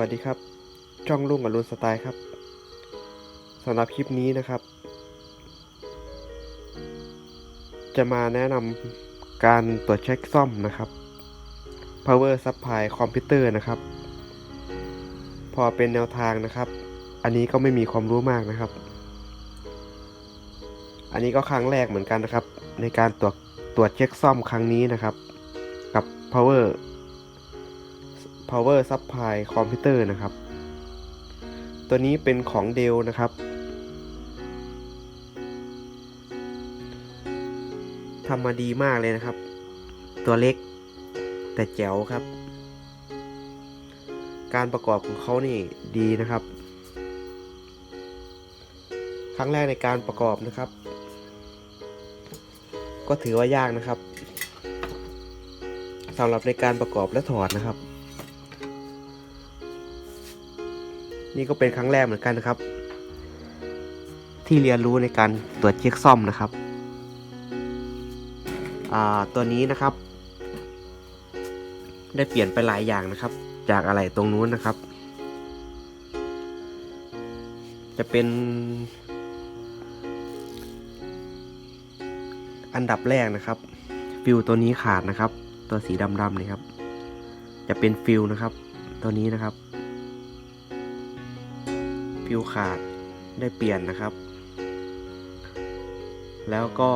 วัสดีครับ ช่องลุงอรุณสไตล์ครับสำหรับคลิปนี้นะครับ จะมาแนะนำการตรวจเช็คซ่อมนะครับ power supply คอมพิวเตอร์นะครับ พอเป็นแนวทางนะครับ อันนี้ก็ไม่มีความรู้มากนะครับ อันนี้ก็ครั้งแรกเหมือนกันนะครับ ในการตรวจตรวจเช็คซ่อมครั้งนี้นะครับ กับ power power supply คอมพิวเตอร์นะครับ ตัวนี้เป็นของเดลนะครับทำมาดีมากเลยนะครับ ตัวเล็กแต่แจ๋วครับ การประกอบของเขานี่ดีนะครับ ครั้งแรกในการประกอบนะครับ ก็ถือว่ายากนะครับสำหรับในการประกอบและถอดนะครับ นี่ก็เป็นครั้งแรกเหมือนกันนะครับ ที่เรียนรู้ในการตรวจเช็คซ่อมนะครับตัวนี้นะครับ ได้เปลี่ยนไปหลายอย่างนะครับ จากอะไรตรงนู้นนะครับ จะเป็นอันดับแรกนะครับ ฟิลตัวนี้ขาดนะครับ ตัวสีดำๆนี่ครับ จะเป็นฟิลนะครับ ตัวนี้นะครับ ฟิวขาดได้เปลี่ยนนะครับ แล้วก็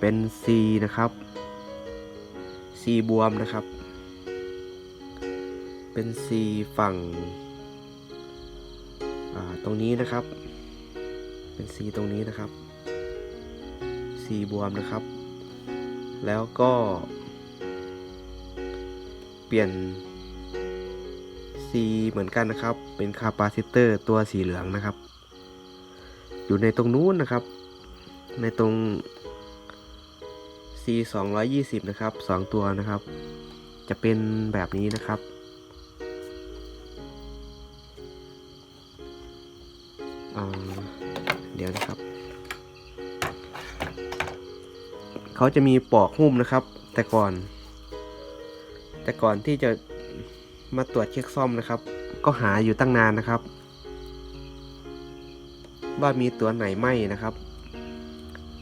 เป็น C นะครับ C บวมนะครับ เป็น C ฝั่งตรงนี้นะครับ เป็น C ตรงนี้นะครับ C บวมนะครับ แล้วก็ เปลี่ยน C เหมือนกันนะครับ เป็นคาปาซิเตอร์ตัวสีเหลืองนะครับ อยู่ในตรงนู้นนะครับ ในตรง C 220 นะครับ 2 ตัวนะครับ จะเป็นแบบนี้นะครับ เดี๋ยวนะครับ เขาจะมีปอกหุ้มนะครับ แต่ก่อน แต่ก่อนที่จะ มาตรวจเช็คซ่อมนะครับ ก็หาอยู่ตั้งนานนะครับ ว่ามีตัวไหนไหมนะครับ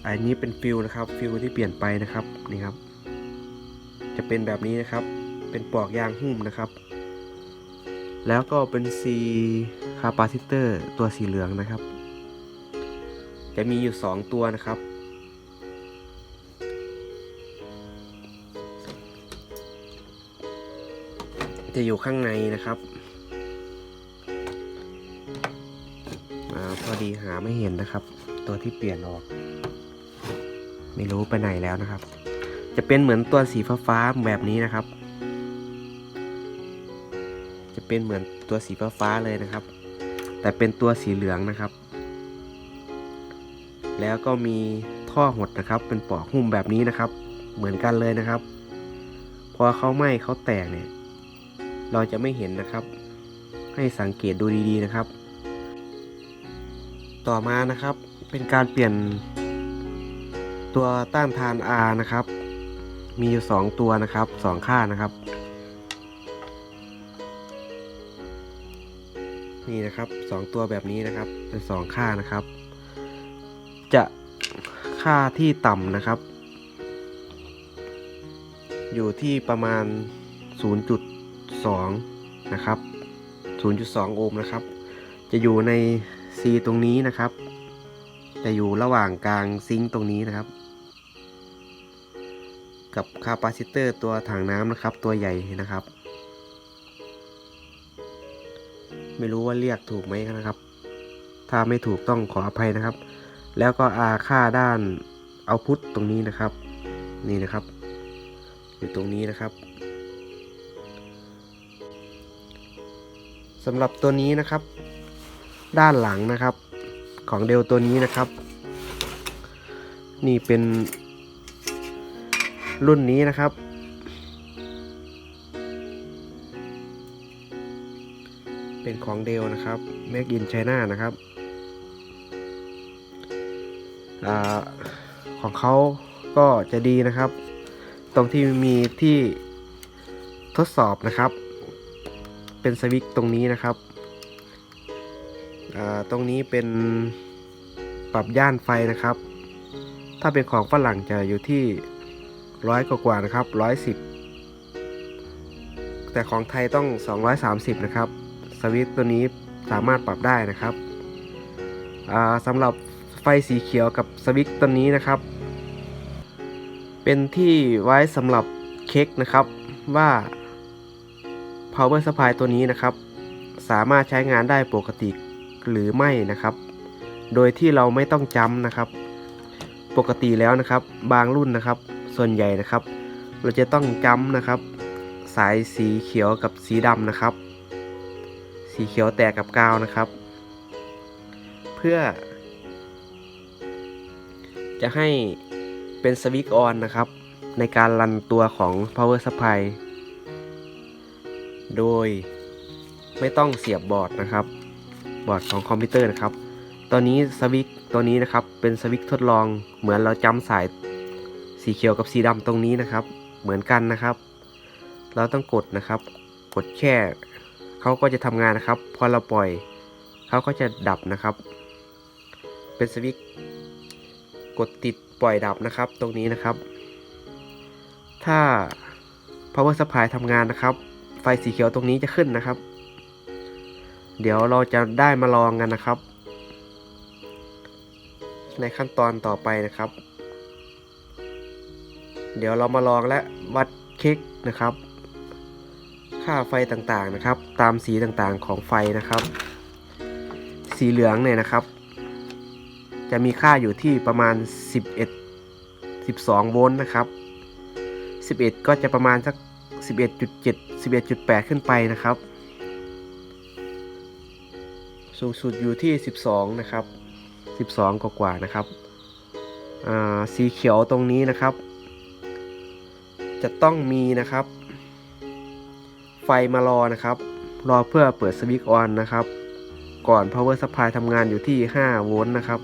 อันนี้เป็นฟิลนะครับฟิลที่เปลี่ยนไปนะครับนี่ครับ จะเป็นแบบนี้นะครับ เป็นปลอกยางหุ้มนะครับ แล้วก็เป็น C คาปาซิเตอร์ตัวสีเหลืองนะครับ จะมีอยู่ 2 ตัวนะครับ จะอยู่ข้างในนะครับอาพอดีหาไม่เห็นนะครับ ตัวที่เปลี่ยนออก ไม่รู้ไปไหนแล้วนะครับ จะเป็นเหมือนตัวสีฟ้าฟ้าแบบนี้นะครับ จะเป็นเหมือนตัวสีฟ้าฟ้าเลยนะครับ แต่เป็นตัวสีเหลืองนะครับ แล้วก็มีท่อหดนะครับ เป็นปอกหุ้มแบบนี้นะครับ เหมือนกันเลยนะครับ พอเขาไหม้เขาแตกเนี่ย เราจะไม่เห็นนะครับ ให้สังเกตดูดีๆนะครับ ต่อมานะครับเป็นการเปลี่ยนตัวต้านทาน R นะครับ มีอยู่ 2 ตัวนะครับ 2 ค่านะครับ นี่นะครับ 2 ตัวแบบนี้นะครับ เป็น 2 ค่านะครับ จะค่าที่ต่ำนะครับ อยู่ที่ประมาณ 0.2 นะครับ 0.2 โอห์มนะครับ จะอยู่ใน C ตรงนี้นะครับ จะอยู่ระหว่างกลางซิงค์ตรงนี้นะครับ กับคาปาซิเตอร์ตัวถังน้ำนะครับ ตัวใหญ่นะครับ ไม่รู้ว่าเรียกถูกไหมนะครับ ถ้าไม่ถูกต้องขออภัยนะครับ แล้วก็อาค่าด้านเอาพุทตรงนี้นะครับ นี่นะครับ อยู่ตรงนี้นะครับ สำหรับตัวนี้นะครับ ด้านหลังนะครับ ของเดลตัวนี้นะครับ นี่เป็นรุ่นนี้นะครับ เป็นของเดลนะครับ Make in China นะครับอของเขาก็จะดีนะครับ ตรงที่มีที่ทดสอบนะครับ เป็นสวิตช์ตรงนี้นะครับอ่าตรงนี้เป็นปรับย่านไฟนะครับ ถ้าเป็นของฝรั่งจะอยู่ที่ร้อยกว่าๆนะครับร้อยสิบแต่ของไทยต้อง 230 นะครับ สวิตช์ตัวนี้สามารถปรับได้นะครับอ่าสำหรับไฟสีเขียวกับสวิตช์ตัวนี้นะครับ เป็นที่ไว้สำหรับเช็คนะครับว่า power supply ตัวนี้นะครับ สามารถใช้งานได้ปกติหรือไม่นะครับ โดยที่เราไม่ต้องจำนะครับ ปกติแล้วนะครับ บางรุ่นนะครับ ส่วนใหญ่นะครับ เราจะต้องจำนะครับ สายสีเขียวกับสีดำนะครับ สีเขียวแตกกับกาวนะครับ เพื่อ จะให้เป็นสวิตช์ออนนะครับ ในการรันตัวของ power supply โดยไม่ต้องเสียบบอร์ดนะครับ บอร์ดของคอมพิวเตอร์นะครับ ตอนนี้สวิตตัวนี้นะครับ เป็นสวิตทดลองเหมือนเราจำสายสีเขียวกับสีดำตรงนี้นะครับ เหมือนกันนะครับ เราต้องกดนะครับ กดแค่เขาก็จะทำงานนะครับ พอเราปล่อยเขาก็จะดับนะครับ เป็นสวิตกดติดปล่อยดับนะครับ ตรงนี้นะครับ ถ้า power supply ทำงานนะครับ ไฟสีเขียวตรงนี้จะขึ้นนะครับ เดี๋ยวเราจะได้มาลองกันนะครับ ในขั้นตอนต่อไปนะครับ เดี๋ยวเรามาลองและวัดเช็คนะครับ ค่าไฟต่างๆนะครับ ตามสีต่างๆของไฟนะครับ สีเหลืองเนี่ยนะครับ จะมีค่าอยู่ที่ประมาณ 11 12 โวลต์นะครับ 11 ก็จะประมาณสัก 11.7 11.8 ขึ้นไปนะครับ สูงสุดอยู่ที่ 12 นะครับ 12กว่ากว่าๆนะครับ สีเขียวตรงนี้นะครับ จะต้องมีนะครับ ไฟมารอนะครับ รอเพื่อเปิดสวิตช์ออนนะครับ ก่อน power supply ทำงานอยู่ที่ 5 โวลต์นะครับ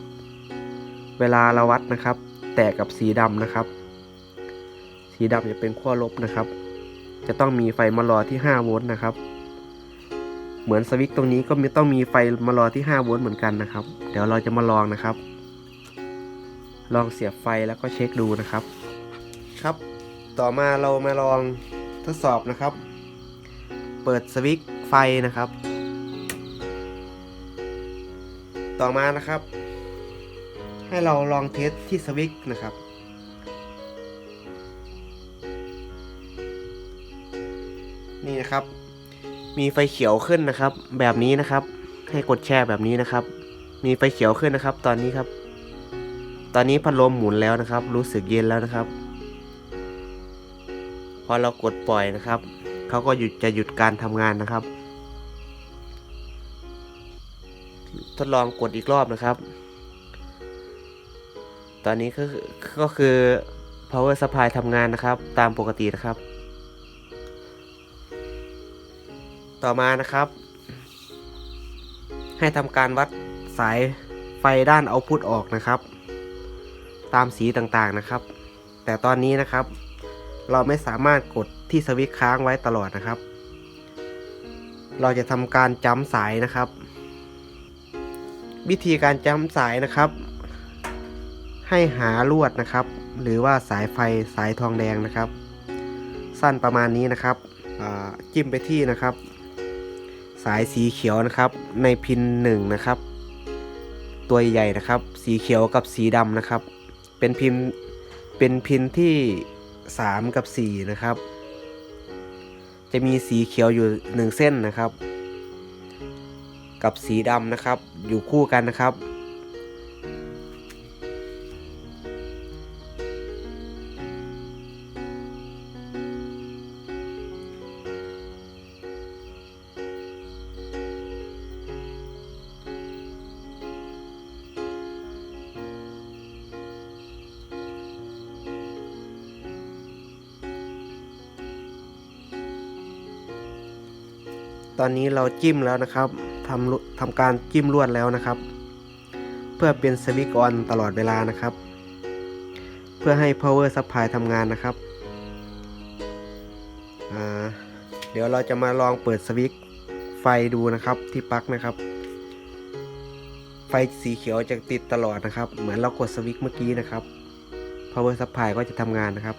เวลาเราวัดนะครับ แตกกับสีดำนะครับสีดำจะเป็นขั้วลบนะครับ จะต้องมีไฟมารอที่ 5 โวลต์นะครับ เหมือนสวิตช์ตรงนี้ก็มีต้องมีไฟมารอที่ 5 โวลต์เหมือนกันนะครับ เดี๋ยวเราจะมาลองนะครับ ลองเสียบไฟแล้วก็เช็คดูนะครับ ครับ ต่อมาเรามาลองทดสอบนะครับ เปิดสวิตช์ไฟนะครับ ต่อมานะครับ ให้เราลองเทสที่สวิตช์นะครับ นี่นะครับ มีไฟเขียวขึ้นนะครับ แบบนี้นะครับ ให้กดแช่แบบนี้นะครับ มีไฟเขียวขึ้นนะครับ ตอนนี้ครับ ตอนนี้พัดลมหมุนแล้วนะครับ รู้สึกเย็นแล้วนะครับ พอเรากดปล่อยนะครับเขาก็หยุดจะหยุดการทำงานนะครับ ทดลองกดอีกรอบนะครับ ตอนนี้ก็ก็คือ power supply ทำงานนะครับ ตามปกตินะครับ ต่อมานะครับ ให้ทำการวัดสายไฟด้านเอาพุทออกนะครับ ตามสีต่างๆนะครับ แต่ตอนนี้นะครับ เราไม่สามารถกดที่สวิตช์ค้างไว้ตลอดนะครับ เราจะทำการจ้ำสายนะครับ วิธีการจ้ำสายนะครับ ให้หาลวดนะครับ หรือว่าสายไฟสายทองแดงนะครับ สั้นประมาณนี้นะครับจิ้มไปที่นะครับ สายสีเขียวนะครับ ในพินหนึ่งนะครับ ตัวใหญ่นะครับ สีเขียวกับสีดำนะครับ เป็นพิมเป็นพินที่ 3 กับ 4 นะครับ จะมีสีเขียวอยู่ 1 เส้นนะครับ กับสีดำนะครับ อยู่คู่กันนะครับ ตอนนี้เราจิ้มแล้วนะครับทำทำการจิ้มลวดแล้วนะครับ เพื่อเป็นสวิตช์ออนตลอดเวลานะครับ เพื่อให้ power supply ทำงานนะครับเดี๋ยวเราจะมาลองเปิดสวิตช์ฟดูนะครับที่ปลั๊กนะครับ ไฟสีเขียวจะติดตลอดนะครับ เหมือนเรากดสวิตช์เมื่อกี้นะครับ power supply ก็จะทำงานนะครับ